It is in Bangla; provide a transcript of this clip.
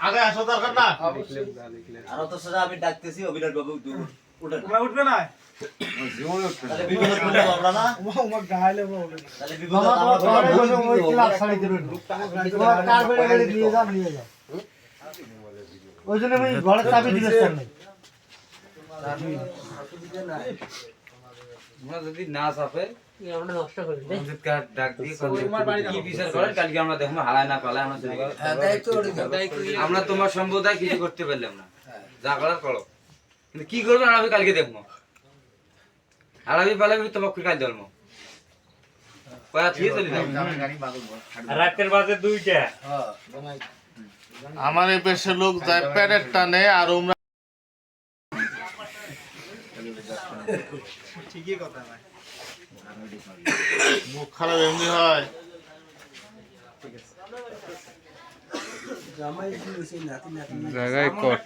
আগে আসো দরকার না? আর অত সোজা আমি ডাকতেছি অভিনয় বাবু উঠেন তোমরা উঠবে না? ওই জন্য ঘরের চাবি দিলে যদি না চাপে আমাদের কার ডাক দিয়ে কি বিচার করেন কালকে আমরা দেখব হালায় না পালায় আমরা আমরা তোমার সম্প্রদায় কিছু করতে পারলাম না। যা করার করো। কিন্তু কি করবে আমি কালকে দেখব। হারাবি পালাবি তোমাকে কাল ধরবো কয়া থিয়ে চলে যাব রাতের বাজে দুইটা। আমার এই পেশের লোক যায় প্যারের টানে আর ওমরা ঠিকই কথা ভাই। মুখ খারাপ এমনি হয়। জামাই কি হইছে নাতি নাতি জায়গায় কট।